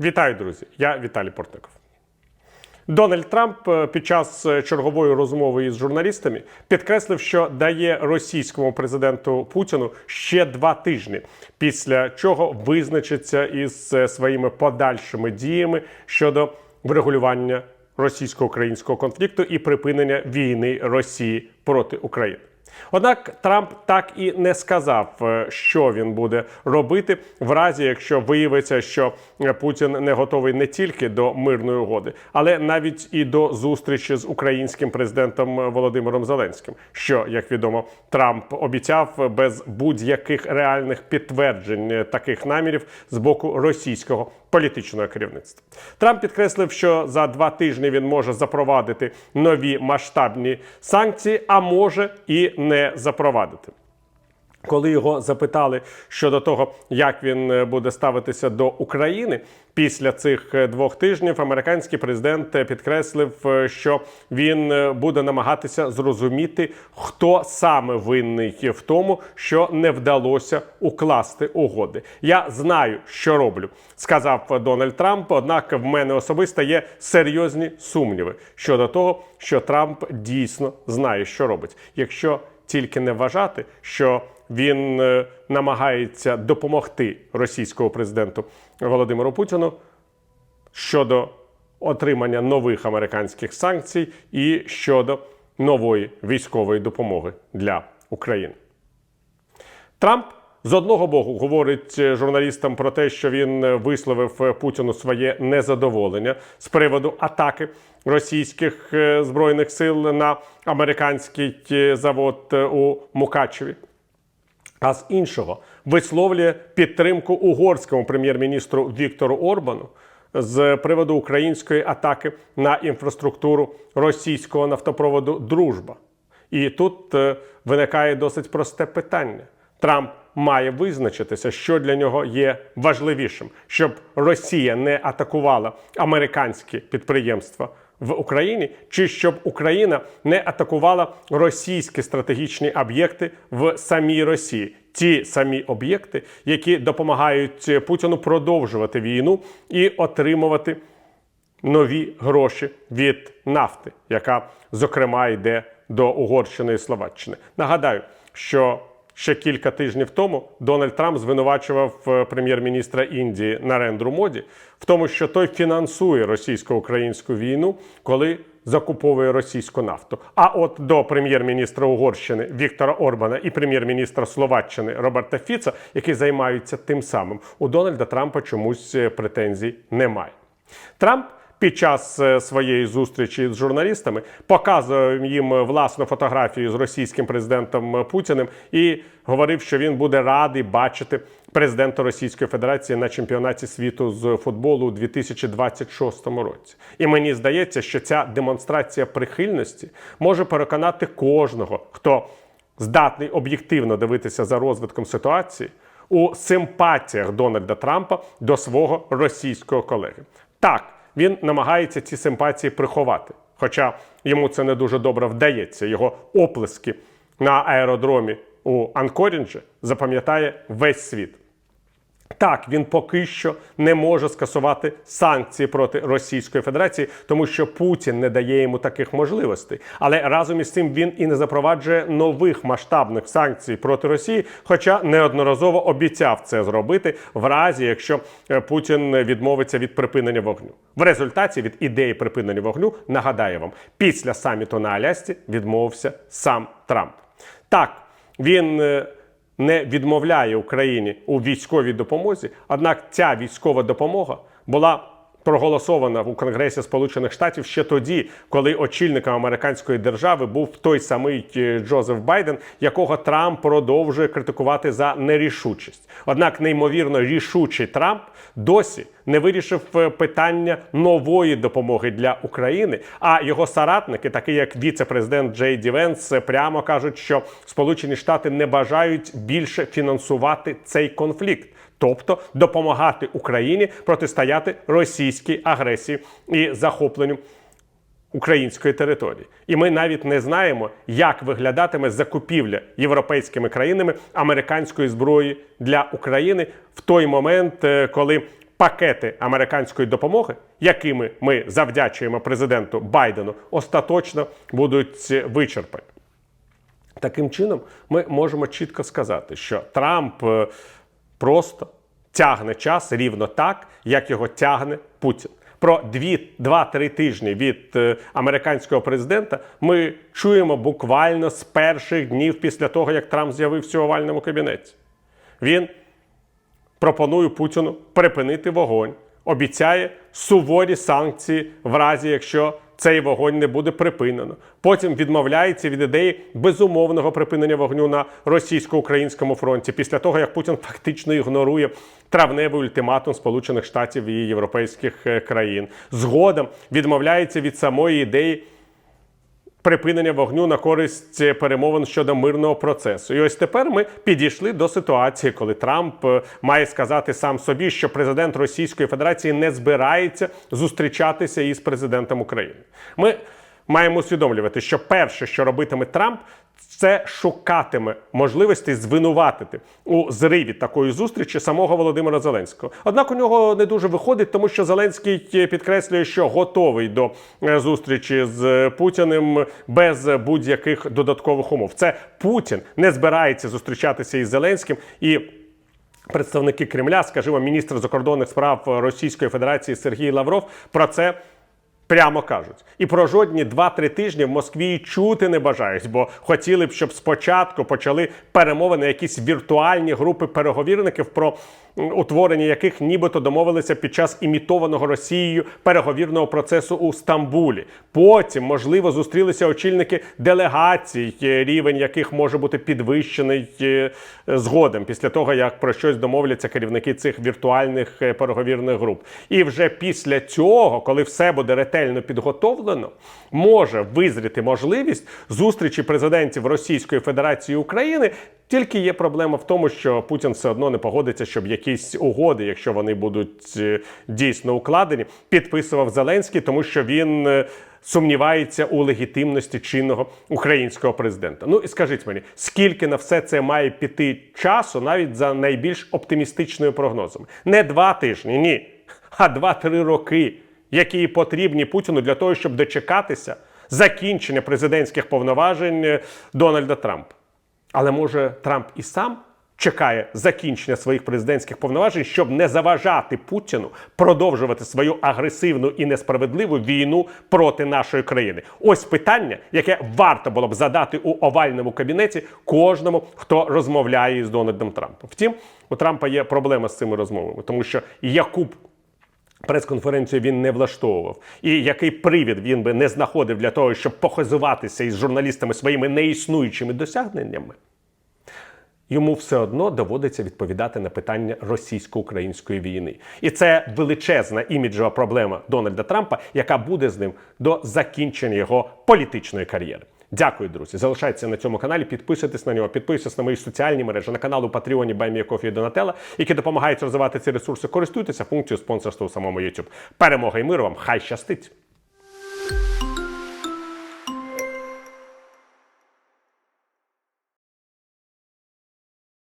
Вітаю, друзі! Я Віталій Портников. Дональд Трамп е, під час е, чергової розмови із журналістами підкреслив, що дає російському президенту Путіну ще два тижні, після чого визначиться із е, своїми подальшими діями щодо врегулювання російсько-українського конфлікту і припинення війни Росії проти України. Однак Трамп так і не сказав, е, що він буде робити в разі, якщо виявиться, що е, Путін не готовий не тільки до мирної угоди, але навіть і до зустрічі з українським президентом Володимиром Зеленським. Що, як відомо, Трамп обіцяв без будь-яких реальних підтверджень е, таких намірів з боку російського політичного керівництва. Трамп підкреслив, що за два тижні він може запровадити нові масштабні санкції, а може і не запровадити. Коли його запитали щодо того, як він е, буде ставитися до України після цих е, двох тижнів, американський президент е, підкреслив, що він буде намагатися зрозуміти, хто саме винний в тому, що не вдалося укласти угоди. Я знаю, що роблю, сказав Дональд Трамп. Однак в мене особисто є серйозні сумніви щодо того, що Трамп дійсно знає, що робить. Якщо тільки не вважати, що він е, намагається допомогти російському президенту Володимиру Путіну щодо отримання нових американських санкцій і щодо нової військової допомоги для України. Трамп з одного боку говорить е, журналістам про те, що він е, висловив е, Путіну своє незадоволення з приводу атаки російських збройних сил на американський завод у Мукачеві. А з іншого висловлює підтримку угорському прем'єр-міністру Віктору Орбану з приводу української атаки на інфраструктуру російського нафтопроводу Дружба. І тут виникає досить просте питання. Трамп має визначитися, що для нього є важливішим, щоб Росія не атакувала американські підприємства в Україні, чи щоб Україна не атакувала російські стратегічні об'єкти в самій Росії. Ті самі об'єкти, які допомагають Путіну продовжувати війну і отримувати нові гроші від нафти, яка зокрема йде до Угорщини і Словаччини. Нагадаю, що ще кілька тижнів тому Дональд Трамп звинувачував е, прем'єр-міністра Індії Нарендру Моді в тому, що той фінансує російсько-українську війну, коли закуповує російську нафту. А от до прем'єр-міністра Угорщини Віктора Орбана і прем'єр-міністра Словаччини Роберта Фіца, які займаються тим самим, у Дональда Трампа чомусь е, претензій немає. Трамп під час е, своєї зустрічі з журналістами показував їм власну фотографію з російським президентом Путіним і говорив, що він буде радий бачити президента Російської Федерації на чемпіонаті світу з футболу у 2026 році. І мені здається, що ця демонстрація прихильності може переконати кожного, хто здатний об'єктивно дивитися за розвитком ситуації у симпатіях Дональда Трампа до свого російського колеги. Так, він намагається ці симпатії приховати, хоча йому це не дуже добре вдається. Його оплески на аеродромі у Анкорінджі запам'ятає весь світ. Так, він поки що не може скасувати санкції проти Російської Федерації, тому що Путін не дає йому таких можливостей. Але разом із цим він і не запроваджує нових масштабних санкцій проти Росії, хоча неодноразово обіцяв це зробити в разі, якщо е, Путін відмовиться від припинення вогню. В результаті від ідеї припинення вогню нагадаю вам, після саміту на Алясці відмовився сам Трамп. Так, він. Не відмовляє Україні у військовій допомозі. Однак ця військова допомога була проголосована у Конгресі Сполучених Штатів ще тоді, коли очільником американської держави був той самий е, Джозеф Байден, якого Трамп продовжує критикувати за нерішучість. Однак, неймовірно рішучий Трамп досі не вирішив е, питання нової допомоги для України. А його соратники, такі як віце-президент Джей Ді Венс, прямо кажуть, що Сполучені Штати не бажають більше фінансувати цей конфлікт. Тобто допомагати Україні протистояти російській агресії і захопленню української території. І ми навіть не знаємо, як виглядатиме закупівля європейськими країнами американської зброї для України в той момент, е, коли пакети американської допомоги, якими ми завдячуємо президенту Байдену, остаточно будуть вичерпані. Таким чином, ми можемо чітко сказати, що Трамп е, просто тягне час рівно так, як його тягне Путін. Про 2-3 тижні від е, американського президента ми чуємо буквально з перших днів після того, як Трамп з'явився у овальному кабінеті. Він пропонує Путіну припинити вогонь, обіцяє суворі санкції в разі, якщо цей вогонь не буде припинено. Потім відмовляється від ідеї безумовного припинення вогню на російсько-українському фронті після того, як Путін фактично ігнорує травневий ультиматум Сполучених Штатів і європейських е, країн. Згодом відмовляється від самої ідеї припинення вогню на користь перемовин щодо мирного процесу. І ось тепер ми підійшли до ситуації, коли Трамп е, має сказати сам собі, що президент Російської Федерації не збирається зустрічатися із президентом України. Ми маємо усвідомлювати, що перше, що робитиме Трамп, це шукатиме можливості звинуватити у зриві такої зустрічі самого Володимира Зеленського. Однак у нього не дуже виходить, тому що Зеленський підкреслює, що готовий до е, зустрічі з Путіним без будь-яких додаткових умов. Це Путін не збирається зустрічатися із Зеленським і. Представники Кремля, скажімо, міністр закордонних справ Російської Федерації Сергій Лавров про це Прямо кажуть, і про жодні 2-3 тижні в Москві й чути не бажають, бо хотіли б, щоб спочатку почали перемовини якісь віртуальні групи переговірників, про утворення яких нібито домовилися під час імітованого Росією переговірного процесу у Стамбулі. Потім, можливо, зустрілися очільники делегацій, е, рівень яких може бути підвищений е, згодом після того, як про щось домовляться керівники цих віртуальних е, переговірних груп. І вже після цього, коли все буде ретельно підготовлено, може визріти можливість зустрічі президентів Російської Федерації України. Тільки є проблема в тому, що Путін все одно не погодиться, щоб якісь угоди, якщо вони будуть е, дійсно укладені, підписував Зеленський, тому що він е, сумнівається у легітимності чинного українського президента. Ну і скажіть мені, скільки на все це має піти часу, навіть за найбільш оптимістичною прогнозами? Не два тижні, ні, а два-три роки, які потрібні Путіну для того, щоб дочекатися закінчення президентських повноважень е, Дональда Трампа. Але може Трамп і сам чекає закінчення своїх президентських повноважень, щоб не заважати Путіну продовжувати свою агресивну і несправедливу війну проти нашої країни. Ось питання, яке варто було б задати у овальному кабінеті кожному, хто розмовляє з Дональдом Трампом. Втім, у Трампа є проблема з цими розмовами, тому що Якуб Прес-конференцію він не влаштовував. І який привід він би не знаходив для того, щоб похизуватися із журналістами своїми неіснуючими досягненнями, йому все одно доводиться відповідати на питання російсько-української війни. І це величезна іміджова проблема Дональда Трампа, яка буде з ним до закінчення його політичної кар'єри. Дякую, друзі. Залишайтеся на цьому каналі, підписуйтесь на нього, підписуйтесь на мої соціальні мережі, на канал у Патреоні Байміякофі і Донателла, які допомагають розвивати ці ресурси. Користуйтеся функцією спонсорства у самому YouTube. Перемога і миру вам! Хай щастить!